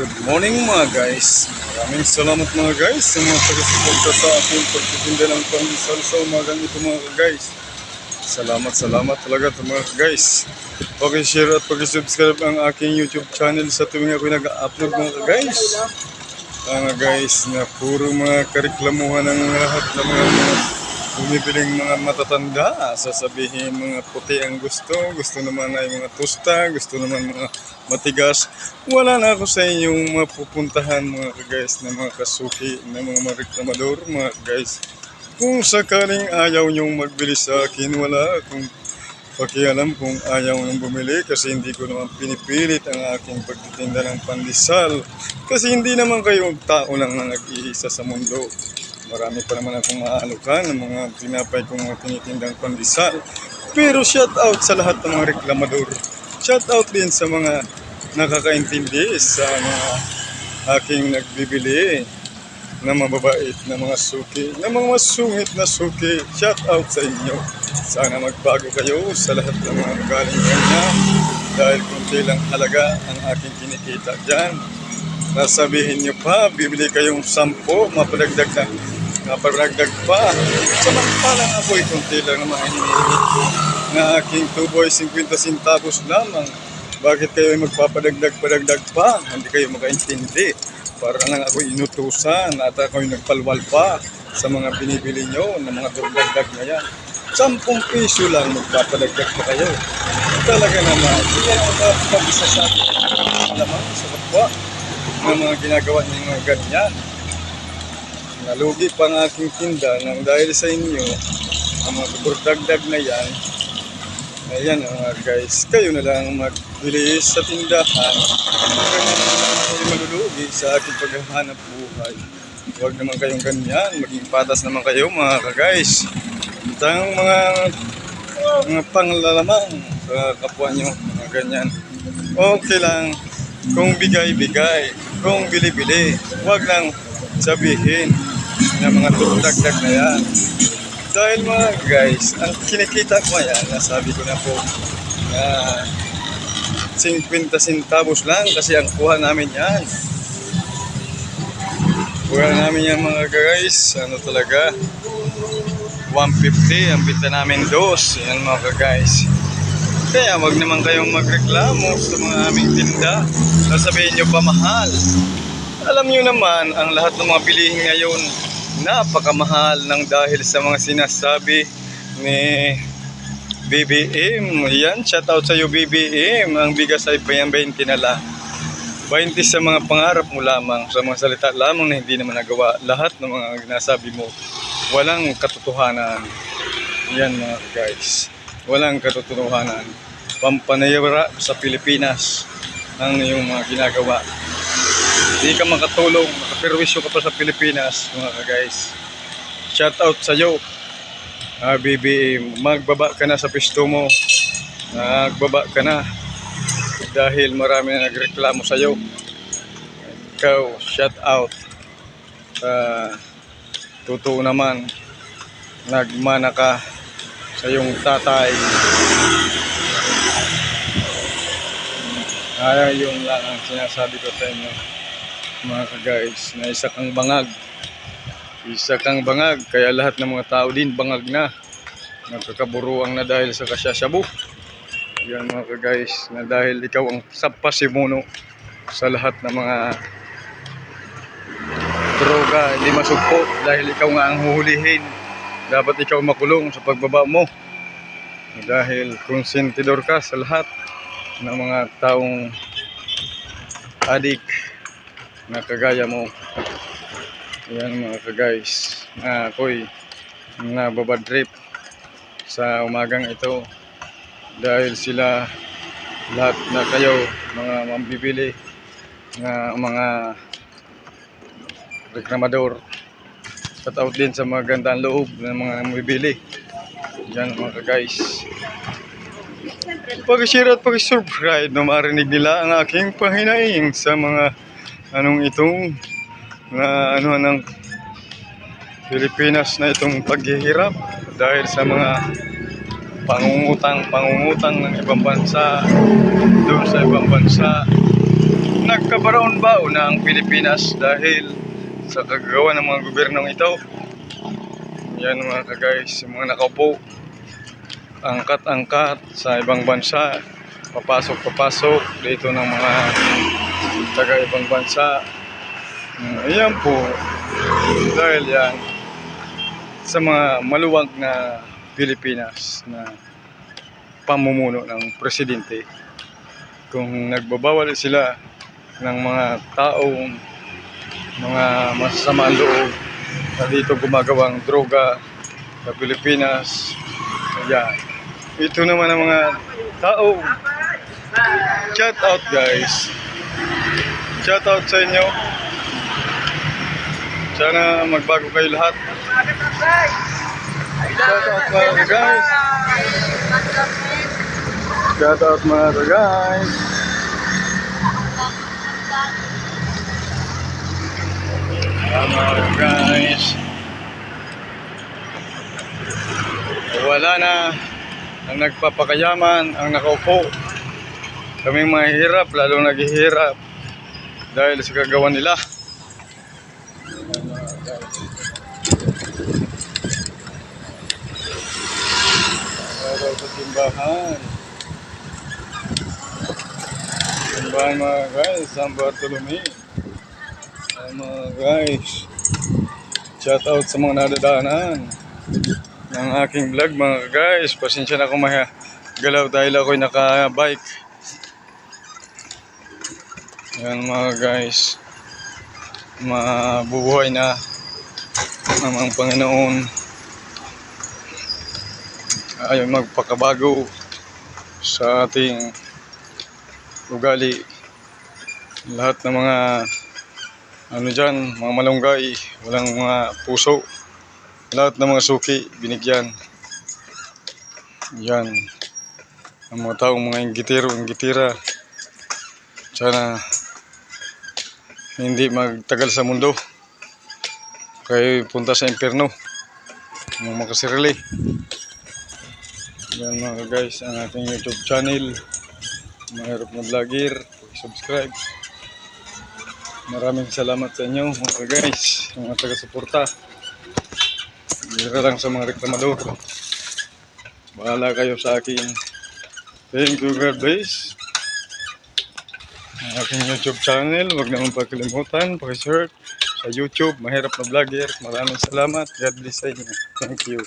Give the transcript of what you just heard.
Good morning mga guys. Maraming salamat mga guys sa mga pagsuporta sa aking pagtitinda ng pandesal sa umagang ito mga guys. Salamat, salamat talaga ito mga guys. Pag-share at pag-subscribe ang aking YouTube channel sa tuwing ako nag-upload mga guys. Mga guys na puro mga kareklamuhan ng lahat ng mga, mga bumibiling mga matatanda. Sasabihin mga puti ang gusto, gusto naman ay mga tusta, gusto naman mga matigas. Wala na ako sa inyong mapupuntahan mga guys na mga kasuki, na mga mareklamador mga guys. Kung sakaling ayaw niyong magbili sa akin, wala akong pakialam kung ayaw nang bumili kasi hindi ko naman pinipilit ang aking pagtitinda ng pandesal. Kasi hindi naman kayo tao lang na nag-iisa sa mundo. Marami pa naman akong maalukan ng mga tinapay kong mga tinitindang pandesal. Pero shout out sa lahat ng mga reklamador. Shout out din sa mga nakakaintindi sa mga aking nagbibili na mababait na mga suki, na mga masungit na suki. Shout out sa inyo. Sana magbago kayo sa lahat ng mga galing ganyan dahil kunti lang halaga ang aking kinikita dyan. Nasabihin nyo pa, bibili kayong sampo, mapadagdag na, mapadagdag pa. Samantalang ako'y kunti lang naman hinihingi na aking tuboy 50 centavos lamang. Bakit kayo ay magpapadagdag-padagdag pa? Hindi kayo makaintindi. Para lang ako inutusan at ako'y nagpalwal pa sa mga binibili nyo ng mga dagdag na yan. Sampung piso lang magpapadagdag pa kayo. Talaga naman, hindi yan ang pag-isa sa akin. Alam sa kapwa ng mga ginagawa niyo ganyan. Nalugi pa ang aking tinda nang dahil sa inyo, ang mga dagdag na yan, Ayan mga guys, kayo na lang magbili sa tindahan. Kayo malulugi sa ating paghahanap buhay. Huwag naman kayong ganyan, maging patas naman kayo mga ka-guys. Itang mga mga panglalamang sa kapwa nyo, mga ganyan. Okay lang, kung bigay-bigay, kung bili-bili, huwag lang sabihin na mga dagdag na yan. Dahil mga guys, ang kinikita ko yan, nasabi ko na po, na 50 centavos lang kasi ang kuha namin yan. Kuha namin yan mga guys, ano talaga, 150 ang binta namin dos. Yan mga guys. Kaya wag naman kayong magreklamo sa mga aming tinda. Sasabihin nyo pa mahal. Alam nyo naman, ang lahat ng mga bilihin ngayon, napakamahal ng dahil sa mga sinasabi ni BBM. Yan, shout out sa iyo BBM. Ang bigas ay 20 na lang. 20 sa mga pangarap mo lamang, sa mga salita lamang na hindi naman nagawa. Lahat ng mga nasabi mo, walang katotohanan. Yan mga guys. Walang katotohanan. Pampanayara sa Pilipinas ang iyong mga ginagawa. Hindi ka makatulong, makapirwisyo ka pa sa Pilipinas, mga guys. Shout out sa iyo. Ah, BBM, magbaba ka na sa pisto mo. Magbaba ka na. Dahil marami na nagreklamo sa iyo. Ikaw, shout out. Ah, totoo naman, nagmana ka sa iyong tatay. Ay, yun lang ang sinasabi ko sa inyo mga ka-guys, na isa kang bangag. Isa kang bangag, kaya lahat ng mga tao din bangag na. Nagkakaburuang na dahil sa kasyasabu. Yan mga ka-guys, na dahil ikaw ang sapasimuno sa lahat ng mga droga, hindi masugpo dahil ikaw nga ang huhulihin. Dapat ikaw makulong sa pagbaba mo. Dahil konsentidor ka sa lahat ng mga taong adik na kagaya mo. Yan mga ka-guys. Na ako'y nababadrip sa umagang ito dahil sila lahat na kayo mga mambibili na mga reklamador shout out din sa mga gandang loob ng mga mambibili yan mga ka-guys pag-share at pag-subscribe na marinig nila ang aking pahinaing sa mga anong itong na ano ng Pilipinas na itong paghihirap dahil sa mga pangungutang pangungutang ng ibang bansa doon sa ibang bansa nagka Nagbabaon-baon na ang Pilipinas dahil sa kagagawa ng mga gobyernong ito. Yan mga ka-guys, yung mga nakaupo, angkat-angkat sa ibang bansa, papasok-papasok dito ng mga taga ibang bansa. Mm, Ayan po, dahil yan sa mga maluwag na Pilipinas na pamumuno ng presidente. Kung nagbabawal sila ng mga taong mga masasamang loob na dito gumagawang droga sa Pilipinas. Ayan. Ito naman ang mga tao. Shout out guys. Shout out sa inyo. Sana magbago kayo lahat. Shout out mga guys. Shout out mga guys. Guys. Wala na ang nagpapakayaman, ang nakaupo. Kaming mahihirap, lalo naghihirap dahil sa kagawa nila. Araw sa simbahan. Simbahan mga guys, San Bartolome. Ay mga guys. Shout out sa mga nadadaanan ng aking vlog mga guys. Pasensya na kung galaw dahil ako'y naka-bike. Yan mga guys. Mabubuhay na ang mga Panginoon ay magpakabago sa ating ugali. Lahat ng mga ano dyan, mga malunggay, walang mga puso. Lahat ng mga suki, binigyan. Yan. Ang mga taong mga inggitiro, inggitira. Sana hindi magtagal sa mundo. Kaya punta sa impyerno. Mga makasirili. Yan mga guys, ang ating YouTube channel. Mahirap na vlogger. Subscribe. Maraming salamat sa inyo mga guys, mga taga-suporta. Bira lang sa mga reklamador. Bahala kayo sa akin. Thank you God bless. Ang aking YouTube channel, huwag naman pagkalimutan, pakishare sa YouTube, mahirap na vlogger. Maraming salamat. God bless sa inyo. Thank you.